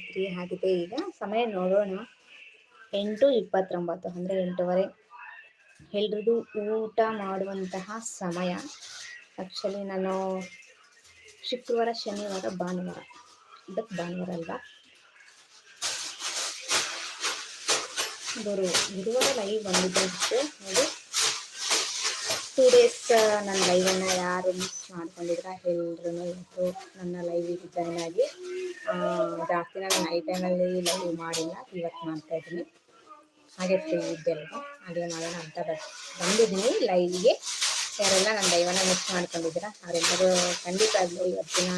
ರಾತ್ರಿ ಆಗಿದೆ. ಈಗ ಸಮಯ ನೋಡೋಣ. ಎಂಟು ಇಪ್ಪತ್ತೊಂಬತ್ತು, ಅಂದರೆ ಎಂಟೂವರೆ. ಎಲ್ರಿಗೂ ಊಟ ಮಾಡುವಂತಹ ಸಮಯ. ಆ್ಯಕ್ಚುಲಿ ನಾನು ಶುಕ್ರವಾರ, ಶನಿವಾರ, ಭಾನುವಾರ. ಇದಕ್ಕೆ ಭಾನುವಾರ ಅಲ್ವಾ? ಗುರು, ಗುರುವಾರ ಲೈವ್ ಬಂದಿದ್ದೆ ನೋಡಿ. ಟೂ ಡೇಸ್ ನನ್ನ ಲೈವನ್ನು ಯಾರು ಮಿಸ್ ಮಾಡ್ಕೊಂಡಿದ್ರ ಎಲ್ಲರೂ ಇವತ್ತು ನನ್ನ ಲೈವಿಗೆ ಜಾಯ್ನ್ ಆಗಿ ಜಾಸ್ತಿ ನಾನು ನೈಟ್ ಟೈಮಲ್ಲಿ ಲೈವ್ ಮಾಡಿಲ್ಲ ಇವತ್ತು ಮಾಡ್ತಾ ಇದ್ದೀನಿ. ಹಾಗೆ ಫ್ರೀ ಇದ್ದೆಲ್ಲ ಹಾಗೆ ಮಾಡೋಣ ಅಂತ ಬಸ್, ಬಂದಿದ್ದೀನಿ ಲೈವ್ಗೆ ಯಾರೆಲ್ಲ ನನ್ನ ಲೈವನ್ನ ಮಿಸ್ ಮಾಡ್ಕೊಂಡಿದ್ದೀರ, ಅವರೆಲ್ಲರೂ ಖಂಡಿತ ಆಗಲಿ ಇವತ್ತಿನ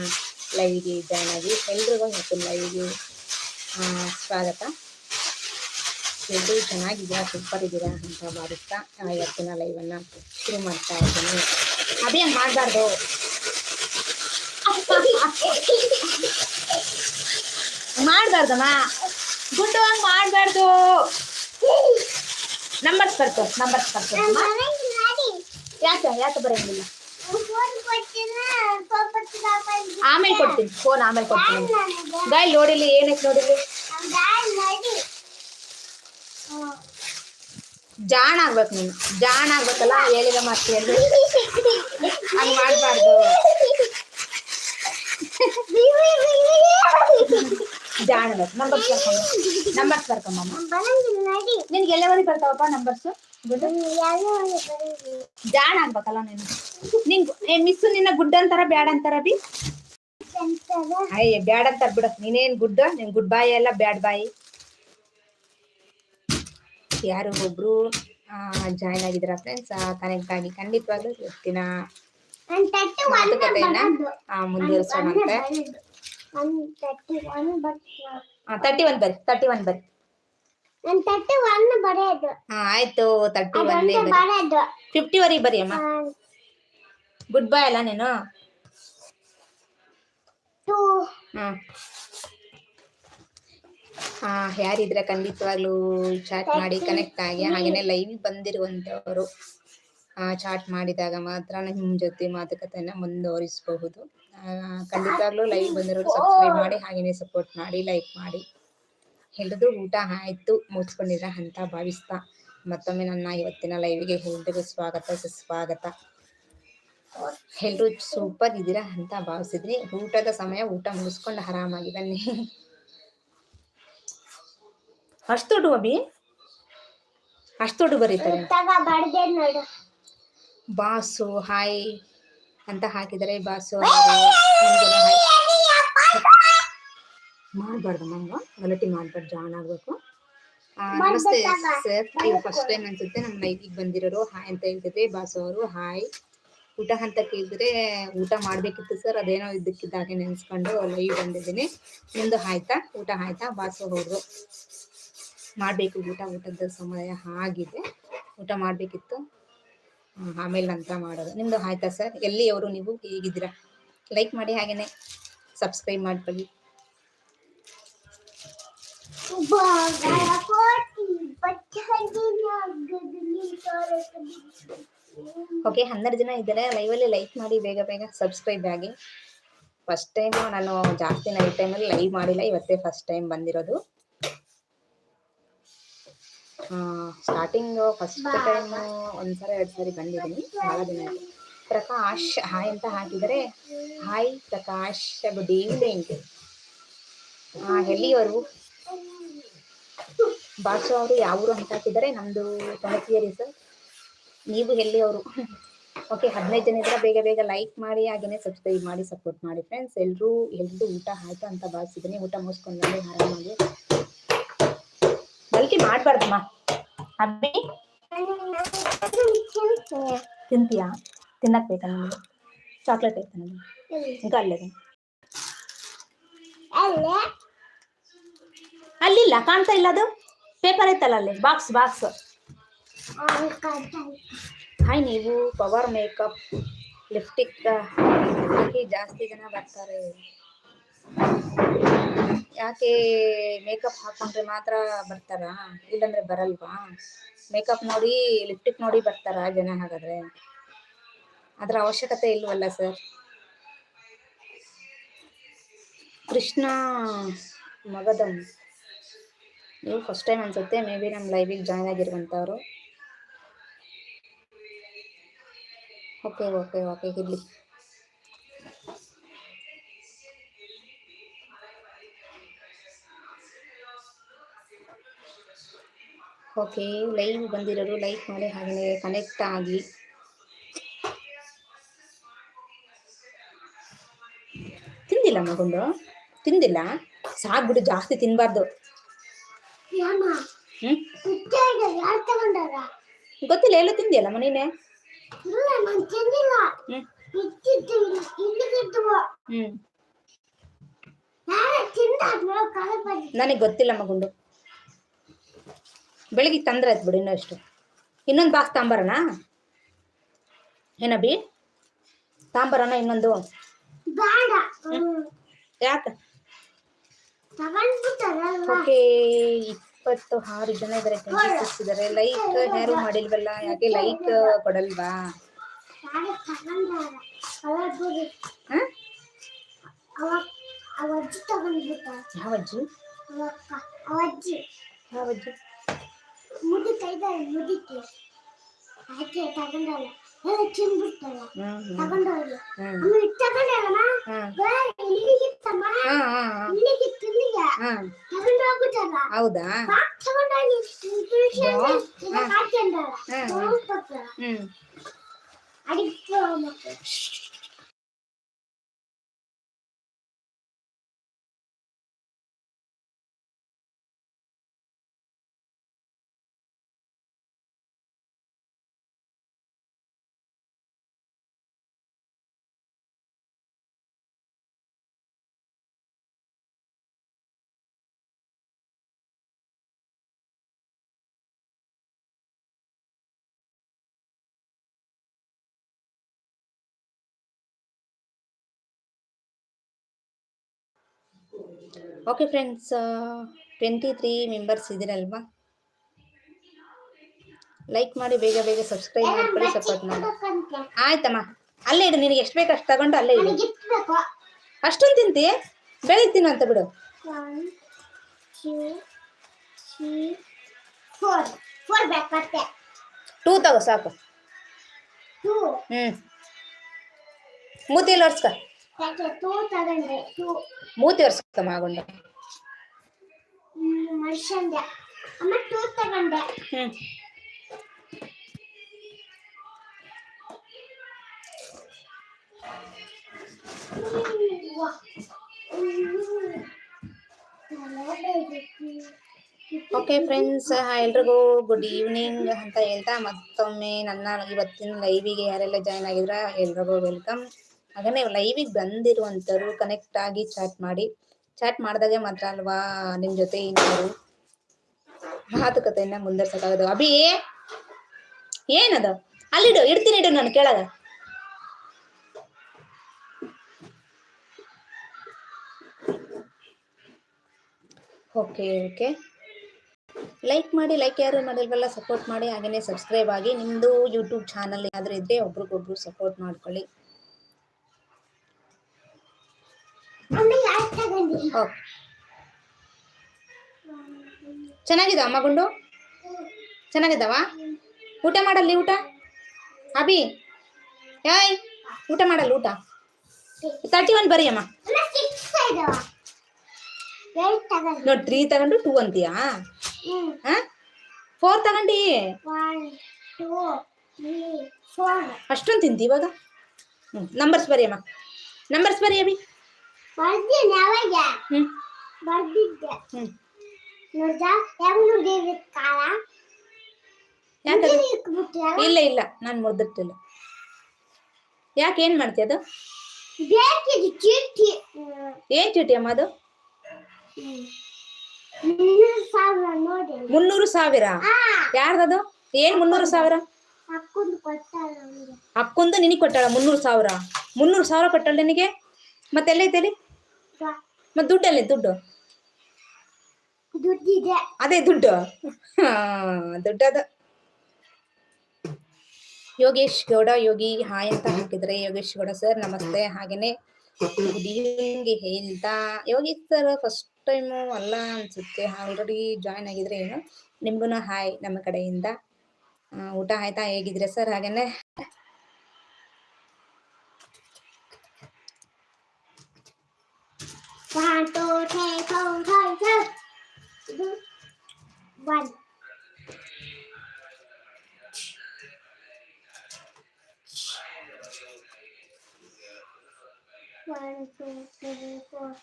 ಲೈವ್ಗೆ ಜಾಯ್ನ್ ಆಗಿ, ಎಲ್ರಿಗೂ ಇವತ್ತಿನ ಲೈವ್ಗೆ ಸ್ವಾಗತ. ಎಲ್ಲರೂ ಚೆನ್ನಾಗಿದ್ದೀರಾ ಸೂಪರ್ ಇದ್ದೀರಾ ಅಂತ ಮಾಡುತ್ತಾ ಇವತ್ತಿನ ಲೈವನ್ನು ಶುರು ಮಾಡ್ತಾ ಇದ್ದೀನಿ. ಅದೇ ಮಾಡಬಾರ್ದು. ಮಾಡಬಾರ್ದಮ್ಮ? ಗುಡ್ಡು ಹಂಗೆ ಮಾಡಬಾರ್ದು. ನಂಬರ್ಸ್ ಬರ್ತು ನಂಬರ್ಸ್ ಬರ್ತು ಯಾಕೆ ಯಾಕೆ ಬರೋಂಗಿಲ್ಲ? ಆಮೇಲೆ ಕೊಡ್ತೀನಿ ಫೋನ್ ಆಮೇಲೆ ಕೊಡ್ತೀನಿ. ಗಾಯ್ ನೋಡಿಲ್ಲ, ಏನಕ್ಕೆ ನೋಡಿಲಿ ಜಾಣ ಆಗ್ಬೇಕು ನೀನು. ಜಾಣ ಆಗ್ಬೇಕಲ್ಲ ಹೇಳಿದ ಮಾತು ಹಂಗೆ ಮಾಡಬಾರ್ದು. ಜಾಣ ಬೇಕು ನಂಬರ್ಸ್ ಬರ್ಕೊಂಬ ನಂಬರ್ಸ್ ಬರ್ಕೊಂಬಮ್ಮ ನಿನ್ಗೆ ಎಲ್ಲವರೆಗೆ ಬರ್ತಾವಪ್ಪ ನಂಬರ್ಸ್ ಜಾಣ ಆಗ್ಬೇಕಲ್ಲ ನೀನು. ನಿಂಗೆ ಏ ಮಿಸ್ ನಿನ್ನ ಗುಡ್ ಅಂತಾರ ಬ್ಯಾಡ್ ಅಂತಾರ ಬಿ ಅಯ್ಯ ಬ್ಯಾಡ ಅಂತಾರ ಬಿಡ. ನೀನೇನ್ ಗುಡ್ ನಿನ್ ಗುಡ್ ಬಾಯ್ ಎಲ್ಲ ಬ್ಯಾಡ್ ಬಾಯಿ. ಯಾರು ಒಬ್ರು ಜಾಯ್ನ್ ಆಗಿದ್ರ ಫ್ರೆಂಡ್ಸ್ ಕನೆಕ್ಟ್ ಆಗಿ ಖಂಡಿತವಾಗ್ಲೂ ಇವತ್ತಿನ ಮಾತುಕತೆಯನ್ನ ಮುಂದುವರಿಸೋಣ ತರ್ಟಿ ಒನ್ ಬರ್ರಿ ತರ್ಟಿ ಒನ್ ಬರ್ರಿ ಆಯ್ತು ತರ್ಟಿ ಒನ್ ಫಿಫ್ಟಿ ವರೆಗೆ ಬರ್ರಿ ಅಮ್ಮ. ಗುಡ್ ಬೈ ಅಲ್ಲ ನೀನು? ಹ್ಮ್. ಯಾರಿದ್ರೆ ಖಂಡಿತವಾಗ್ಲೂ ಚಾಟ್ ಮಾಡಿ ಕನೆಕ್ಟ್ ಆಗಿ ಹಾಗೇನೆ ಲೈವ್ ಬಂದಿರುವಂತವರು ಚಾಟ್ ಮಾಡಿದಾಗ ಮಾತ್ರ ನಿಮ್ ಜೊತೆ ಮಾತುಕತೆಯನ್ನ ಮುಂದುವರಿಸಬಹುದು. ಆ, ಖಂಡಿತವಾಗ್ಲೂ ಲೈವ್ ಬಂದಿರೋರು ಸಬ್ಸ್ಕ್ರೈಬ್ ಮಾಡಿ ಹಾಗೇನೆ ಸಪೋರ್ಟ್ ಮಾಡಿ ಲೈಕ್ ಮಾಡಿ. ಎಲ್ರದ್ದು ಊಟ ಆಯ್ತು ಮುಚ್ಕೊಂಡಿರ ಅಂತ ಭಾವಿಸ್ತಾ. ಮತ್ತೊಮ್ಮೆ ನನ್ನ ಇವತ್ತಿನ ಲೈವ್ಗೆ ಎಲ್ರಿಗೂ ಸ್ವಾಗತ ಸುಸ್ವಾಗತ. ಎಲ್ರು ಸೂಪರ್ ಇದ್ದೀರಾ ಅಂತ ಭಾವಿಸಿದ್ರಿ. ಊಟದ ಸಮಯ ಊಟ ಮುಗಿಸ್ಕೊಂಡು ಆರಾಮಾಗಿ ಬನ್ನಿ. ಅಷ್ಟು ದೊಡ್ಡ ಅಭಿ? ಅಷ್ಟು ದೊಡ್ಡ ಬರೀತಾರೆ. ಬಾಸು ಹಾಯ್ ಅಂತ ಹಾಕಿದರೆ ಬಾಸು ಮಾಡಬಾರ್ದು ಮಂಗ ಗಲಾಟೆ ಮಾಡ್ಬಾರ್ದು ಜಾಯ್ನ್ ಆಗ್ಬೇಕು. ನಮಸ್ತೆ ಸರ್. ನೀವು ಫಸ್ಟ್ ಟೈಮ್ ಅನ್ಸುತ್ತೆ. ನಮ್ಮ ಲೈಫಿಗೆ ಬಂದಿರೋರು. ಹಾಯ್ ಅಂತ ಹೇಳ್ತಿದ್ವಿ ಬಾಸು ಅವರು ಹಾಯ್. ಊಟ ಅಂತ ಕೇಳಿದ್ರೆ ಊಟ ಮಾಡ್ಬೇಕಿತ್ತು ಸರ್. ಅದೇನೋ ಇದಕ್ಕಿದ್ದಾಗೆ ನೆನ್ಸ್ಕೊಂಡು ಲೈವ್ ಬಂದಿದ್ದೀನಿ. ನಿಮ್ದು ಆಯ್ತಾ ಊಟ ಆಯ್ತಾ ಬಾಸು ಹೋದ್ರು ಮಾಡಬೇಕು. ಊಟ, ಊಟದ ಸಮಯ ಆಗಿದೆ. ಊಟ ಮಾಡಬೇಕಿತ್ತು. ಆಮೇಲೆ ನಂತರ ಮಾಡೋದು. ನಿಮ್ದು ಆಯ್ತಾ ಸರ್? ಎಲ್ಲಿ ಅವರು ನೀವು? ಹೇಗಿದ್ದೀರಾ? ಲೈಕ್ ಮಾಡಿ ಹಾಗೇನೆ. ಸಬ್ಸ್ಕ್ರೈಬ್ ಮಾಡ್ಕೊಳ್ಳಿ. ಓಕೆ ಹನ್ನೆರಡು ಜನ ಇದ್ದಾರೆ. ಲೈವಲ್ಲಿ ಲೈಕ್ ಮಾಡಿ, ಬೇಗ ಬೇಗ ಸಬ್ಸ್ಕ್ರೈಬ್ ಆಗಿ. ಫಸ್ಟ್ ಟೈಮ್ ನಾನು ಜಾಸ್ತಿ ನೈಟ್ ಟೈಮಲ್ಲಿ ಲೈವ್ ಮಾಡಿಲ್ಲ. ಇವತ್ತೇ ಫಸ್ಟ್ ಟೈಮ್ ಬಂದಿರೋದು. ಸ್ಟಾರ್ಟಿಂಗ್ ಫಸ್ಟ್ ಟೈಮ್ ಒಂದ್ಸಲ ಎರಡು ಸಾರಿ ಬಂದಿದ್ದೀನಿ. ಬಹಳ ದಿನ ಪ್ರಕಾಶ್, ಹಾಯ್ ಅಂತ ಹಾಕಿದರೆ, ಹಾಯ್ ಪ್ರಕಾಶ್, ಗುಡ್ ಈವ್ನಿಂಗ್ ಎಲ್ಲಿಯವರು? ಬಾಸು ಅವರು ಯಾವರು ಅಂತ ಹಾಕಿದ್ದಾರೆ. ನಮ್ದು ತುಮಕೂರಿ ಸರ್ ನೀವು ಎಲ್ಲಿಯವರು? ಓಕೆ ಹದಿನೈದು ಜನ ಇದ್ರೆ ಬೇಗ ಬೇಗ ಲೈಕ್ ಮಾಡಿ, ಹಾಗೇನೆ ಸಬ್ಸ್ಕ್ರೈಬ್ ಮಾಡಿ ಸಪೋರ್ಟ್ ಮಾಡಿ. ಫ್ರೆಂಡ್ಸ್ ಎಲ್ಲರೂ ಎಲ್ಲರೂ ಊಟ ಆಯ್ತು ಅಂತ ಭಾವಿಸಿದ್ದೀನಿ. ಊಟ ಮುಗಿಸ್ಕೊಂಡು ಬಂದು ಆರಾಮಾಗಿ ಮಾಡಬಾರ್ದಮ್ಮ. ಅಬ್ಬಿ ತಿಂತೀಯಾ? ತಿನ್ನಕ್ ಬೇಕಾ ನಿಮಗೆ? ಚಾಕ್ಲೇಟ್ ಐತೆ ನನಗೆ ಈಗ ಅಲ್ಲೇ ಅಲ್ಲೇ ಅಲ್ಲಿಲ್ಲ, ಕಾಣ್ತಾ ಇಲ್ಲ ಅದು? ಪೇಪರ್ ಐತಲ್ಲ ಅಲ್ಲಿ? ಬಾಕ್ಸ್ ಬಾಕ್ಸ್ ಹಾಯ್ ನೀವು ಪವರ್ ಮೇಕಪ್ ಹಾಕಿ ಜಾಸ್ತಿ ಜನ ಬರ್ತಾರೆ. ಯಾಕೆ ಮೇಕಪ್ ಹಾಕೊಂಡ್ರೆ ಮಾತ್ರ ಬರ್ತಾರಾ? ಇಲ್ಲಂದ್ರೆ ಬರಲ್ವಾ? ಮೇಕಪ್ ನೋಡಿ ಲಿಪ್ಟಿಕ್ ನೋಡಿ ಬರ್ತಾರಾ ಜನ ಹಾಗಾದ್ರೆ? ಅದರ ಅವಶ್ಯಕತೆ ಇಲ್ವಲ್ಲ ಸರ್ ಕೃಷ್ಣ ಮಗದಂ ನೀವು ಫಸ್ಟ್ ಟೈಮ್ ಅನ್ಸುತ್ತೆ ಮೇ ಬಿ ನಮ್ಮ ಲೈವಿಗೆ ಜಾಯ್ನ್ ಆಗಿರುವಂಥವ್ರು ಓಕೆ ಓಕೆ ಓಕೆ ಇರಲಿ. ಓಕೆ ಲೈವ್ ಬಂದಿರೋರು ಲೈಕ್ ಮಾಡಿ ಹಾಗೆ ಕನೆಕ್ಟ್ ಆಗಿ. ತಿಂದಿಲ್ಲ ಮಗುಂಡು ತಿಂದಿಲ್ಲ? ಸಾಕ್ಬಿಡು ಜಾಸ್ತಿ ತಿನ್ನಬಾರ್ದು ಗೊತ್ತಿಲ್ಲ ಎಲ್ಲ ತಿಂದಿಯಲ್ಲ ಮನೇನೆ ನನಗೆ ಗೊತ್ತಿಲ್ಲ ಮಗುಂಡು ಬೆಳಿಗ್ಗೆ ತಂದ್ರೆ ಆಯ್ತು ಬಿಡು ಇನ್ನೂ ಇಷ್ಟು ಇನ್ನೊಂದು ಬಾಕ್ಸ್ ತಾಂಬರನಾ? ಏನಬಿ? ತಾಂಬರನ ಇನ್ನೊಂದು? ಬೇಡ ಹ್ಮ್. ಯಾಕೆ ಓಕೆ ಇಪ್ಪತ್ತು ಆರು ಜನ ಇದ್ದಾರೆ ಇದ್ದಾರೆ ಲೈಕ್ ಯಾರು ಮಾಡಿಲ್ವಲ್ಲ? ಯಾಕೆ ಲೈಕ್ ಕೊಡಲ್ವಾ? ಯಾರು ತಗೊಂಡಾರ? ಕಲರ್ ಹಾಂ ಮುದಿಕೆ. ಅವ ಅಜ್ಜಿ ತಗೊಂಡ್ಬಿಟ್ಟ ಯಾವ ಅಜ್ಜಿ ಅವಕ್ಕ ಅವ ಅಜ್ಜಿ ಯಾವ ಅಜ್ಜಿ ಮುದಿ ಕೈದಾರೆ ಮುದಿಕ್ಕೆ ಆಕೆ ತಗೊಂಡಲ್ಲ ಹ್ಞೂ ತಗೊಂಡೋಗಿ ಹ್ಞೂ ಅಮ್ಮ ಇದು ತಗೊಂಡಲ್ಲ ಹಾಂ ಬೇರೆ ಇಲ್ಲಿಗಿತ್ತಮ್ಮ ಇಲ್ಲಿಗಿತ್ತು ಇಲ್ಲಿಗೆ ತಗೊಂಡೋಗ್ಬಿಟ್ಟಲ್ಲ ಹೌದಾ ತಗೊಂಡೋಗಿ ಹಾಕೊಂಡಲ್ಲ ಅಡಿಗೆ okay friends twenty three members ಇದ್ದೀರಲ್ವಾ? Like ಮಾಡಿ ಬೇಗ ಬೇಗ ಸಬ್ಸ್ಕ್ರೈಬ್ ಮಾಡ್ಕೊಳ್ಳಿ ಸಪೋರ್ಟ್ ಮಾಡಿ. ಆಯ್ತಮ್ಮ. ಅಲ್ಲೇ ಇಡು ನಿನಗೆ ಎಷ್ಟು ಬೇಕು ಅಷ್ಟು ತಗೊಂಡು ಅಲ್ಲೇ ಇಡು. ಅಷ್ಟೊಂದು ತಿಂತಿ? ಬೆಳಿಗ್ಗೆ ತಿನ್ನು ಅಂತ ಬಿಡು. ಟೂ ತಗೋ ಸಾಕು. ಹ್ಞೂ ಮೂತಿಯಲ್ಲಿ ಒರ್ಸ್ಕ. ಮೂತಿ ಒರ್ಸ್ಕ ಮಾಗೊಂಡು. ಓಕೆ ಫ್ರೆಂಡ್ಸ್ ಎಲ್ರಿಗೂ ಗುಡ್ ಈವ್ನಿಂಗ್ ಅಂತ ಹೇಳ್ತಾ ಮತ್ತೊಮ್ಮೆ ನನ್ನ ಇವತ್ತಿನ ಲೈವಿಗೆ ಯಾರೆಲ್ಲ ಜಾಯ್ನ್ ಆಗಿದ್ರ ಎಲ್ರಿಗೂ ವೆಲ್ಕಮ್ ಹಾಗೇ ಲೈವಿಗೆ ಬಂದಿರುವಂಥವ್ರು ಕನೆಕ್ಟ್ ಆಗಿ ಚಾಟ್ ಮಾಡಿ. ಚಾಟ್ ಮಾಡಿದಾಗೆ ಮಾತ್ರ ಅಲ್ವಾ ನಿಮ್ಮ ಜೊತೆ ಇನ್ನೊಂದು ಮಾತುಕತೆಯನ್ನ ಮುಂದುವರ್ಸಕ್ಕಾಗೋದು. ಅಭಿ, ಏನದ? ಅಲ್ಲಿಡು ಇಡ್ತೀನಿ ಇಡು ನಾನು ಕೇಳದ. ಓಕೆ ಓಕೆ ಲೈಕ್ ಮಾಡಿ ಲೈಕ್ ಯಾರು ಮಾಡಿಲ್ವಲ್ಲ ಸಪೋರ್ಟ್ ಮಾಡಿ, ಹಾಗೇನೆ ಸಬ್ಸ್ಕ್ರೈಬ್ ಆಗಿ. ನಿಮ್ಮದು ಯೂಟ್ಯೂಬ್ ಚಾನಲ್ ಏನಾದರೂ ಇದ್ರೆ ಒಬ್ರಿಗೊಬ್ರು ಸಪೋರ್ಟ್ ಮಾಡ್ಕೊಳ್ಳಿ. ಅಮ್ಮ ಮಗುಂಡು ತಗೊಂಡಿ. ಚೆನ್ನಾಗಿದೆ ಅಮ್ಮ ಗುಂಡು? ಚೆನ್ನಾಗಿದ್ದಾವ ಊಟ ಮಾಡಲ್ಲಿ ಊಟ? ಅಭಿ ಯಾಯ್ ಊಟ ಮಾಡಲ್ಲ ಊಟ? ತರ್ಟಿ ಒನ್ ಬರೀ ಅಮ್ಮ. ನೋಡಿ ತ್ರೀ ತಗೊಂಡು ಟೂ ಅಂತೀಯಾ? ಫೋರ್ ತಗೊಂಡಿ? ಅಷ್ಟೊಂದು ತಿಂತಿ ಇವಾಗ? ಹ್ಞೂ ನಂಬರ್ಸ್ ಬರೀ ಅಮ್ಮ. ನಂಬರ್ಸ್ ಬರೀ ಅಭಿ. ಬರ್ತೀನಿ ಅವಾಗ ಬರ್ದಿದ್ದೆ. ಹ್ಞೂ ನೋಡ್ದ? ಹೆಂಗ್ ನುಡಿದ ಕಾಲ ಇಲ್ಲ ಇಲ್ಲ. ನಾನು ಮುರ್ದಿಟ್ಟಿಲ್ಲ ಯಾಕೆ ಏನ್ ಮಾಡ್ತೀಯ ಅದು? ಏನ್ ಚೀಟಿ. ಏನು ಚೀಟಿ ಅಮ್ಮ ಅದು? ಮುನ್ನೂರು ಸಾವಿರ ಯಾರ್ದದು? ಏನ್ ಮುನ್ನೂರು ಸಾವಿರ? ಅಕ್ಕಂದು ನಿನಗೆ ಕೊಟ್ಟಾಳ ಮುನ್ನೂರು ಸಾವಿರ. ಮುನ್ನೂರು ಸಾವಿರ ಕೊಟ್ಟಾಳ ನಿನಗೆ? ಮತ್ತೆ ಎಲ್ಲ ಅಲ್ಲಿ? ಮತ್ತೆ ದುಡ್ಡಲ್ಲೇ ದುಡ್ಡು? ದುಡ್ಡಿದೆ. ಅದೇ ದುಡ್ಡು. ಹಾ ದುಡ್ಡು ಅದು ಯೋಗೇಶ್ ಗೌಡ ಯೋಗಿ ಹಾಯ್ ಅಂತ ಹಾಕಿದ್ರೆ ಯೋಗೇಶ್ ಗೌಡ ಸರ್ ನಮಸ್ತೆ. ಹಾಗೇನೆ ಗುಡ್ ಈವ್ನಿಂಗ್ ಹೇಳ್ತಾ. ಯೋಗೇಶ್ ಸರ್ ಫಸ್ಟ್ ಟೈಮು ಅಲ್ಲ ಅನ್ಸುತ್ತೆ. ಆಲ್ರೆಡಿ ಜಾಯ್ನ್ ಆಗಿದ್ರೆ ಏನು? ನಿಮ್ಗೂ ಹಾಯ್ ನಮ್ಮ ಕಡೆಯಿಂದ. ಊಟ ಆಯ್ತಾ? ಹೇಗಿದ್ರೆ ಸರ್? ಹಾಗೇನೆ. One, two, three, four, five, six. One. One, two, three, four.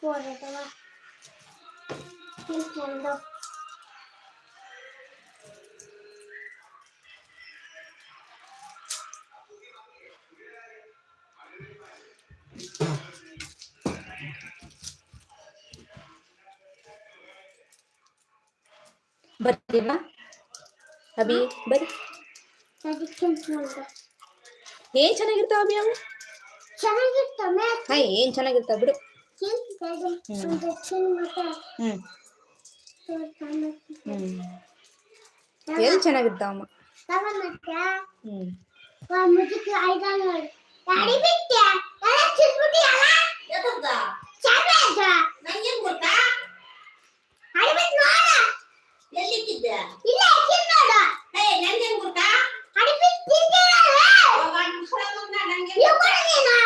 Four rồi các bạn. Tiếp nhận đâu. ಬರ್ತೀವಾ ಅಭಿ ಬರ್ರಿ. ಏನ್ ಚೆನ್ನಾಗಿರ್ತಾವ ಅಭಿ ಅವು? ಹಾಯ್ ಏನ್ ಚೆನ್ನಾಗಿರ್ತಾವ ಬಿಡು. ಎಲ್ಲಿ ಚೆನ್ನಾಗಿರ್ತಾವಮ್ಮ? ಹ್ಮ್ ಒಂದ್ ಮುದುಕಿ ಐದಾರು ನೋಡಿ. ಗಾಡಿ ಬಿಟ್ಟೆ? ಎಲ್ಲ ಚಿಕ್ಬಿಟ್ಟಿಯಲ್ಲ? ಚಾವಿ ಅದು. ಗಾಡಿ ಬಿಟ್ಟು ನೋಡು. ಇಲ್ಲೇ ಚಿನ್ನ ನೋಡು. ಗಾಡಿ ಬಿಟ್ಟು ತಿಂತೀರಲ್ಲ? ಇವ್ ಕೊಡು ನೀನು.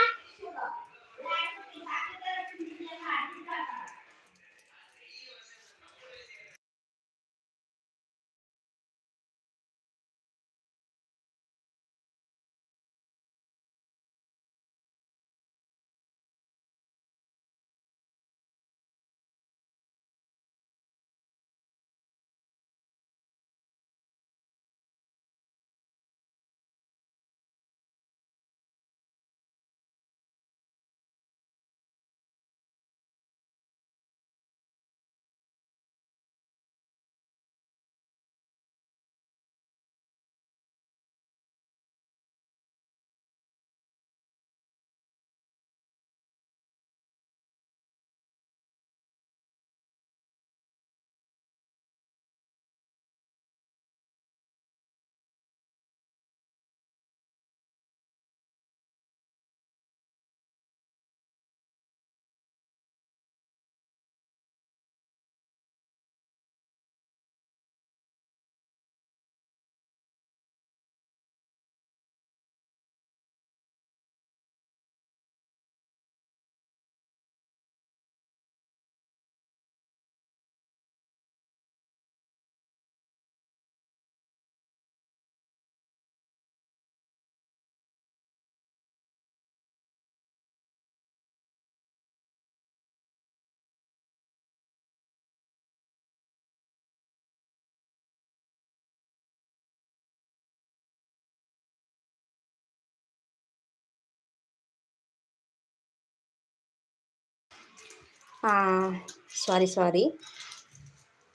ಸಾರಿ ಸಾರಿ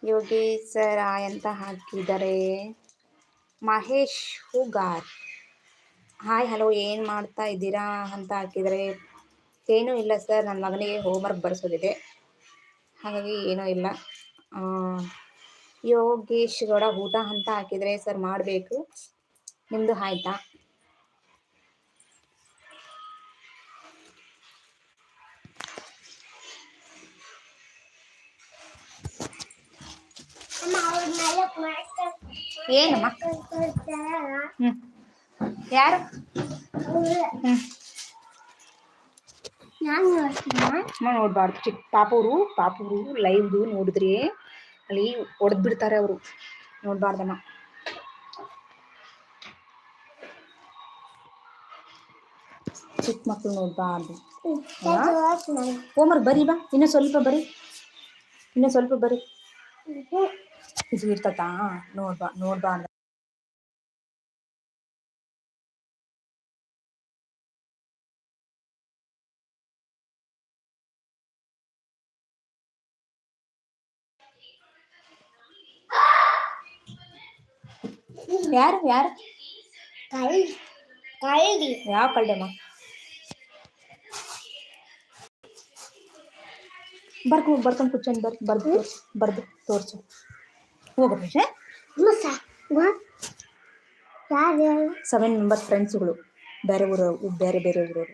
ಯೋಗೇಶ್ವರ ಅಂತ ಹಾಕಿದ್ದಾರೆ. ಮಹೇಶ್ ಹುಗಾರ್. ಹಾಯ್ ಹಲೋ ಏನು ಮಾಡ್ತಾ ಇದ್ದೀರಾ ಅಂತ ಹಾಕಿದರೆ, ಏನೂ ಇಲ್ಲ ಸರ್ ನನ್ನ ಮಗನಿಗೆ ಹೋಮ್ವರ್ಕ್ ಬರೆಸೋದಿದೆ. ಹಾಗಾಗಿ ಏನೂ ಇಲ್ಲ. ಯೋಗೇಶ್ ಗೌಡ ಊಟ ಅಂತ ಹಾಕಿದರೆ ಸರ್ ಮಾಡಬೇಕು. ನಿಮ್ಮದು ಆಯ್ತಾ? ಏನಮ್ಮ? ಯಾರು? ನೋಡ್ತೀನಿ. ನೋಡಬಾರ್ದು. ಚಿಕ್ಕ ಪಾಪವರು ಪಾಪವರು ಲೈವ್ದು ನೋಡಿದ್ರೆ ಅಲ್ಲಿ ಒಡೆದ್ ಬಿಡ್ತಾರೆ ಅವರು. ನೋಡಬಾರ್ದಮ್ಮ. ಚಿಕ್ಕ ಮಕ್ಕಳು ನೋಡಬಾರ್ದು. ಹ್ಮ್, ಬರೀ ಹೋಮ್ವರ್ಕ್ ಬರಿ ಬಾ. ಇನ್ನೂ ಸ್ವಲ್ಪ ಬರಿ. ಇನ್ನೂ ಸ್ವಲ್ಪ ಬರಿ. ಹ್ಮ್. ಇದು ಇರ್ತತಾ ನೋಡ್ಬಾ ನೋಡ್ಬಾರ್ದು ಯಾರು ಯಾರು ಕಳ್ಳಿ ಕಳ್ಳಿ ಯಾವ ಕಳ್ಳೆಮ್ಮ ಬರ್ಕೊ ಬರ್ಕೊಂಡು ಕೂತ್ಕೊಂಡು ಬರ್ ಬರ್ದು ತೋರ್ಸು ಬರ್ದು ತೋರಿಸು ಹೋಗು ರಮೇಶ ಮುಸ ಯಾರು ಹೇಳು? ಸೆವೆನ್ ಮೆಂಬರ್ಸ್ ಫ್ರೆಂಡ್ಸ್ಗಳು ಬೇರೆ ಊರವ್ರು ಬೇರೆ ಬೇರೆ ಊರವರು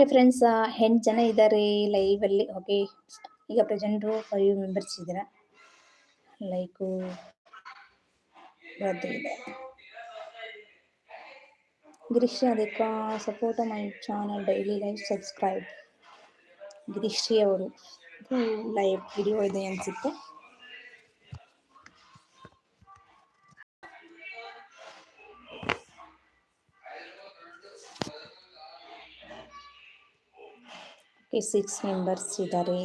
ಓಕೆ ಫ್ರೆಂಡ್ಸ್ ಎಂಟು ಜನ ಇದ್ದಾರೆ ಲೈವಲ್ಲಿ ಓಕೆ ಈಗ ಪ್ರೆಸೆಂಟು ಫೈವ್ ಮೆಂಬರ್ಸ್ ಇದ್ದೀರಾ ಲೈಕು ಇದೆ. ಗಿರೀಶ್ ಅದಕ್ಕೆ support my channel daily life subscribe Girishri ಅವರು. ಲೈವ್ ವಿಡಿಯೋ ಇದೆ ಅನಿಸುತ್ತೆ. ಓಕೆ ಸಿಕ್ಸ್ ಮೆಂಬರ್ಸ್ ಇದ್ದಾರೆ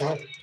ಹ್ಞೂ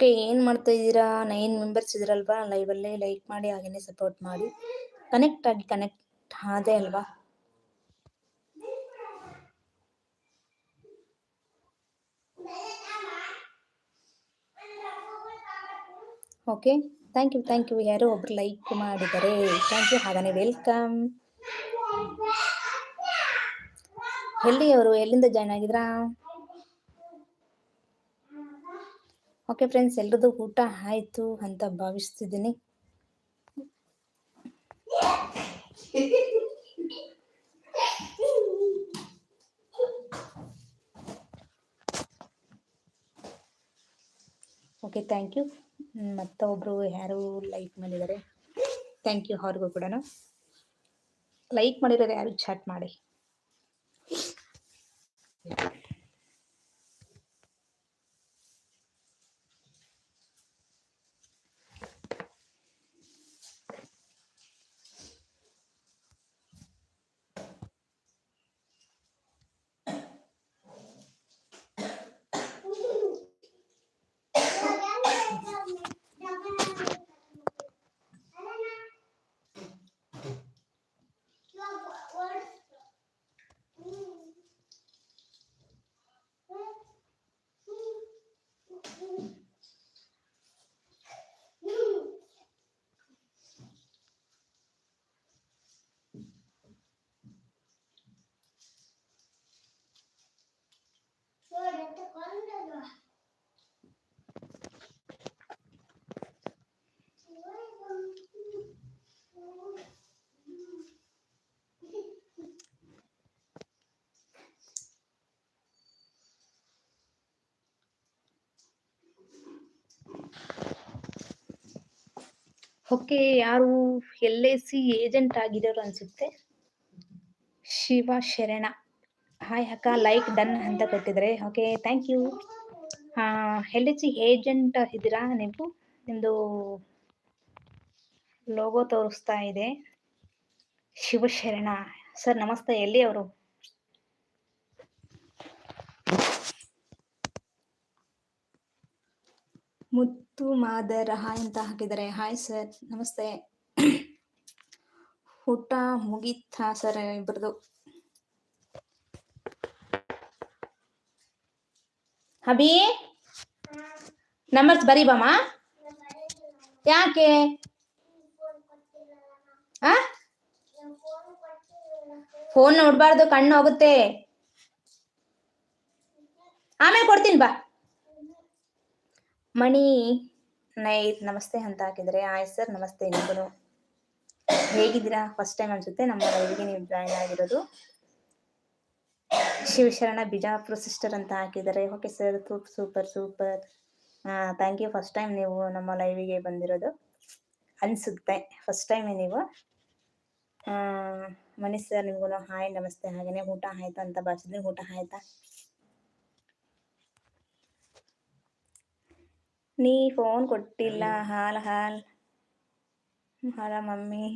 ಓಕೆ ಏನು ಮಾಡ್ತಾ ಇದ್ದೀರಾ? ನೈನ್ ಮೆಂಬರ್ಸ್ ಇದ್ರಲ್ವಾ? ಲೈವಲ್ಲೇ ಲೈಕ್ ಮಾಡಿ, ಹಾಗೇನೆ ಸಪೋರ್ಟ್ ಮಾಡಿ. ಕನೆಕ್ಟ್ ಆಗಿ ಕನೆಕ್ಟ್ ಆದೇ ಅಲ್ವಾ? Okay thank you thank you ಯಾರೋ ಒಬ್ರು ಲೈಕ್ ಮಾಡಿದ್ದಾರೆ. ಥ್ಯಾಂಕ್ ಯು ಹಾಗಾನೆ ವೆಲ್ಕಮ್ ಎಲ್ಲಿ ಅವರು ಎಲ್ಲಿಂದ ಜಾಯ್ನ್ ಆಗಿದ್ರಾ ಓಕೆ ಫ್ರೆಂಡ್ಸ್ ಎಲ್ರದ್ದು ಊಟ ಆಯಿತು ಅಂತ ಭಾವಿಸ್ತಿದ್ದೀನಿ. ಓಕೆ ಥ್ಯಾಂಕ್ ಯು ಮತ್ತೊಬ್ಬರು ಯಾರು ಲೈಕ್ ಮಾಡಿದ್ದಾರೆ? ಥ್ಯಾಂಕ್ ಯು ಅವ್ರಿಗೂ ಕೂಡ ಲೈಕ್ ಮಾಡಿರೋರು ಯಾರು ಚಾಟ್ ಮಾಡಿ? ಓಕೆ, ಯಾರು ಎಲ್ ಐ ಸಿ ಏಜೆಂಟ್ ಆಗಿರೋರು ಅನ್ಸುತ್ತೆ? ಶಿವ ಶರಣ. ಹಾಯ್ ಅಕ್ಕ ಲೈಕ್ ಡನ್ ಅಂತ ಕೊಟ್ಟಿದ್ರೆ. Okay thank you L I C agent ಇದ್ದೀರಾ ನೀವು? ನಿಮ್ಮದು ಲೋಗೋ ತೋರಿಸ್ತಾ ಇದೆ. ಶಿವಶರಣ ಸರ್, ನಮಸ್ತೆ, ಎಲ್ಲಿ ಅವರು? ಮುತ್ತು ಮಾದರ. ಹಾಯ್ ಅಂತ ಹಾಕಿದ್ದಾರೆ. Hi sir. ನಮಸ್ತೆ. ಊಟ ಮುಗೀತಾ ಸರ್ ಇಬ್ರದು? ಅಭಿ ನಂಬರ್ಸ್ ಬರೀ ಬಾಮ? ಯಾಕೆ? ಫೋನ್ ನೋಡ್ಬಾರ್ದು, ಕಣ್ಣು ಹೋಗುತ್ತೆ. ಆಮೇಲೆ ಕೊಡ್ತೀನಿ ಬಾ. ಮಣಿ ನೈಟ್ ನಮಸ್ತೆ ಅಂತ ಹಾಕಿದ್ರೆ ಆಯ್ ಸರ್, ನಮಸ್ತೆ ನಿಮಗೂ ಹೇಗಿದ್ದೀರಾ? ಫಸ್ಟ್ ಟೈಮ್ ಅನ್ಸುತ್ತೆ, ನಮ್ಮ ಲೈವ್ಗೆ ನೀವು ಜಾಯ್ನ್ ಆಗಿರೋದು. ಶಿವಶರಣ ಬಿಜಾಪುರ ಸಿಸ್ಟರ್ ಅಂತ ಹಾಕಿದ್ದಾರೆ. Okay sir super super. Thank you first time ನೀವು ನಮ್ಮ ಲೈವಿಗೆ ಬಂದಿರೋದು. ಅನಿಸುತ್ತೆ, ಫಸ್ಟ್ ಟೈಮೇ ನೀವು. ಮಣಿ ಸರ್ ನಿಮ್ಗು ಹಾಯ್, ನಮಸ್ತೆ ಹಾಗೆಯೇ ಊಟ ಆಯ್ತಾ ಅಂತ ಭಾಷಿದ್ರೆ ಊಟ ಆಯ್ತಾ? ನೀ ಫೋನ್ ಕೊಟ್ಟಿಲ್ಲ ಹಾಲ್ ಹಾಲ್. ಹಾಲ ಮಮ್ಮಿ.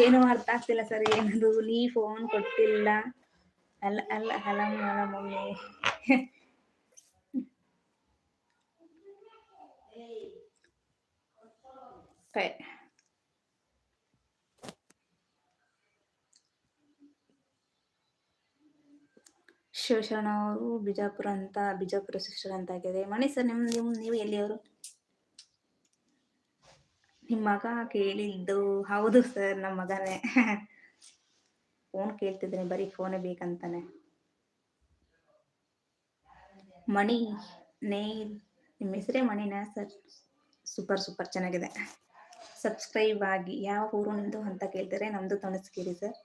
ಏನು ಅರ್ಥ ಆಗ್ತಿಲ್ಲ ಸರ್ ಏನದು? ನೀ ಫೋನ್ ಕೊಟ್ಟಿಲ್ಲ. ಅಲ್ಲ ಅಲ್ಲ ಹಲ ಹಲ ಮಮ್ಮಿ. ಪೈ ಶಿವಶರಣ ಅವರು ಬಿಜಾಪುರ ಅಂತ, ಬಿಜಾಪುರ ಸಿಸ್ಟರ್ ಅಂತ ಆಗಿದೆ ಮಣಿ ಸರ್, ನಿಮ್ ನೀವು ನೀವು ಎಲ್ಲಿಯವರು? ನಿಮ್ಮ ಮಗ ಕೇಳಿದ್ದು, ಹೌದು ಸರ್ ನಮ್ಮ ಮಗನೇ. ಫೋನ್ ಕೇಳ್ತಿದ್ದೀನಿ, ಬರೀ ಫೋನೇ ಬೇಕಂತಾನೆ. ಮಣಿ ನೇ ನಿಮ್ಮ ಹೆಸರೇ ಮಣಿನಾ ಸರ್? ಸೂಪರ್ ಸೂಪರ್, ಚೆನ್ನಾಗಿದೆ. ಸಬ್ಸ್ಕ್ರೈಬ್ ಆಗಿ, ಯಾವ ಊರು ನಿಮ್ಮದು ಅಂತ ಕೇಳ್ತಾರೆ ನಮ್ಮದು ತೊಣಸ್ಗಿರಿ ಸರ್.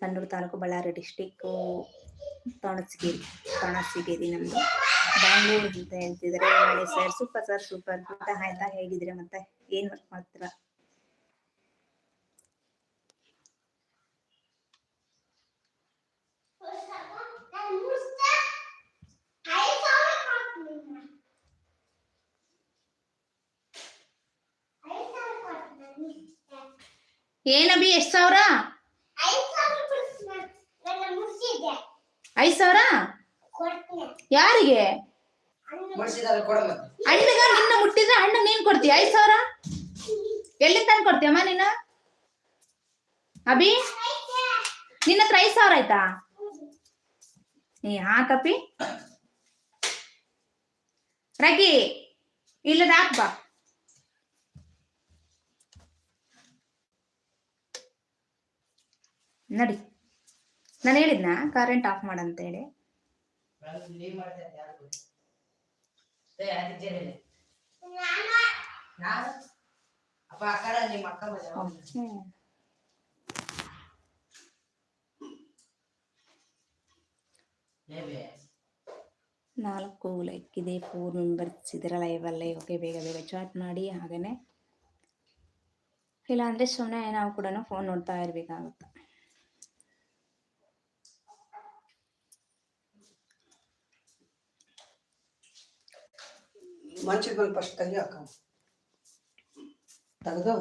ಸಣ್ಣೂರು ತಾಲೂಕು ಬಳ್ಳಾರಿ ಡಿಸ್ಟಿಕ್ಕು. ತೊಣಸ್ಗಿರಿ ತೊಣಸಿಗೇರಿ ನಮ್ದು. ಬ್ಯಾಂಗ್ಳೂರು ಅಂತ ಹೇಳ್ತಿದ್ದಾರೆ Mani sir super sir super ಊಟ ಆಯ್ತಾ? ಹೇಗಿದ್ರೆ ಮತ್ತೆ? ಏನ್ ವರ್ಕ್ ಮಾಡ್ತೀರಾ? ಏನಬಿ ಎಷ್ಟು ಸಾವಿರ? ಐದು ಸಾವಿರ? ಯಾರಿಗೆ? ಅಣ್ಣಗ ನಿನ್ನ ಮುಟ್ಟಿದ್ರೆ ಅಣ್ಣ ನೀನ್ ಕೊಡ್ತೀಯ? ಐದ್ ಸಾವಿರ? ಎಲ್ಲಿ ತಂದು ಕೊಡ್ತೀಯಮ್ಮ ನೀನ? ಅಭಿ? ನಿನ್ನ ಹತ್ರ ಐದ್ ಸಾವಿರ ಆಯ್ತಾ? ನೀ ಹಾಕಪಿ ರಗಿ ಇಲ್ಲದ ಹಾಕ್ ಬಾ. ನಡಿ. ನಾನು ಹೇಳಿದ್ನಾ ಕರೆಂಟ್ ಆಫ್ ಮಾಡಂತ ಹೇಳಿ ನೀವ್ ಮಾಡಿದ್ರೆ ಅದ್ ಯಾರ್ ಗೊತ್ತು? ಏ, ಅದಿದ್ದೇನೆ. ನಾನು ಅಪ್ಪ ಅಕ್ಕರ ನಿಮ್ಮ ಅಕ್ಕ ಮಜಾ ಹ್ಮ್. ಏ ನಾಲ್ಕು ಲೈಕ್ ಇದೆ ಫೋರ್ ಮೆಂಬರ್ಸ್ ಇದರ ಲೈವಲ್ಲೇ ಓಕೆ ಬೇಗ ಬೇಗ ಚಾಟ್ ಮಾಡಿ ಹಾಗೇನೆ ಇಲ್ಲಾಂದರೆ ಸುಮ್ಮನೆ ನಾವು ಕೂಡ ಫೋನ್ ನೋಡ್ತಾ ಇರಬೇಕಾಗುತ್ತೆ మంచి మనకు ఫస్ట్ తగ్గాక తగదా